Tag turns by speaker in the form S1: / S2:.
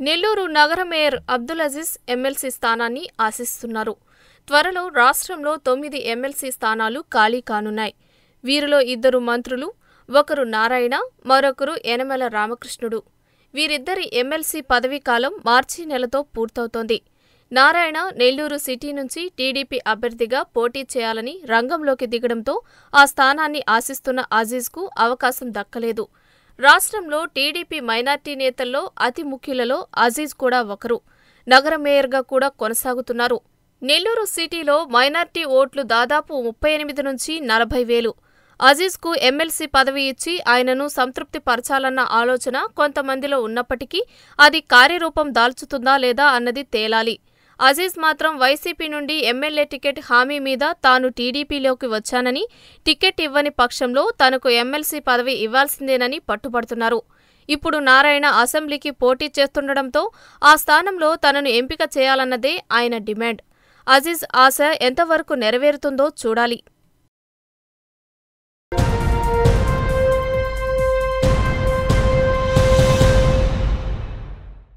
S1: నెల్లూరు నగర mayor Abdul Aziz MLC స్థానాన్ని ఆశిస్తున్నారు. త్వరలో రాష్ట్రంలో తొమ్మిది ఎమ్మెల్సీ స్థానాలు ఖాళీ కానున్నాయి. వీరిలో ఇద్దరు మంత్రులు ఒకరు నారాయణ మరొకరు యనమల రామకృష్ణుడు. వీరిద్దరి ఎమ్మెల్సీ పదవీకాలం మార్చి నెలతో పూర్తవుతోంది. నారాయణ నెల్లూరు సిటీ నుంచి టీడీపీ అభ్యర్థిగా పోటీ చేయాలని రంగంలోకి దిగడంతో ఆ స్థానాన్ని ఆశిస్తున్న అజీజ్కు అవకాశం దక్కలేదు. రాష్ట్రంలో టీడీపీ మైనార్టీ నేతల్లో అతి ముఖ్యులలో అజీజ్ కూడా ఒకరు. నగర మేయర్గా కూడా కొనసాగుతున్నారు. నెల్లూరు సిటీలో మైనార్టీ ఓట్లు దాదాపు ముప్పై ఎనిమిది నుంచి నలభై వేలు. అజీజ్కు ఎమ్మెల్సీ పదవి ఇచ్చి ఆయనను సంతృప్తి పరచాలన్న ఆలోచన కొంతమందిలో ఉన్నప్పటికీ అది కార్యరూపం దాల్చుతుందా లేదా అన్నది తేలాలి. అజీజ్ మాత్రం వైసీపీ నుండి ఎమ్మెల్యే టికెట్ హామీ మీద తాను టీడీపీలోకి వచ్చానని టికెట్ ఇవ్వని పక్షంలో తనకు ఎమ్మెల్సీ పదవి ఇవ్వాల్సిందేనని పట్టుబడుతున్నారు. ఇప్పుడు నారాయణ అసెంబ్లీకి పోటీ చేస్తుండటంతో ఆ స్థానంలో తనను ఎంపిక చేయాలన్నదే ఆయన డిమాండ్. అజీజ్ ఆశ ఎంతవరకు నెరవేరుతుందో చూడాలి.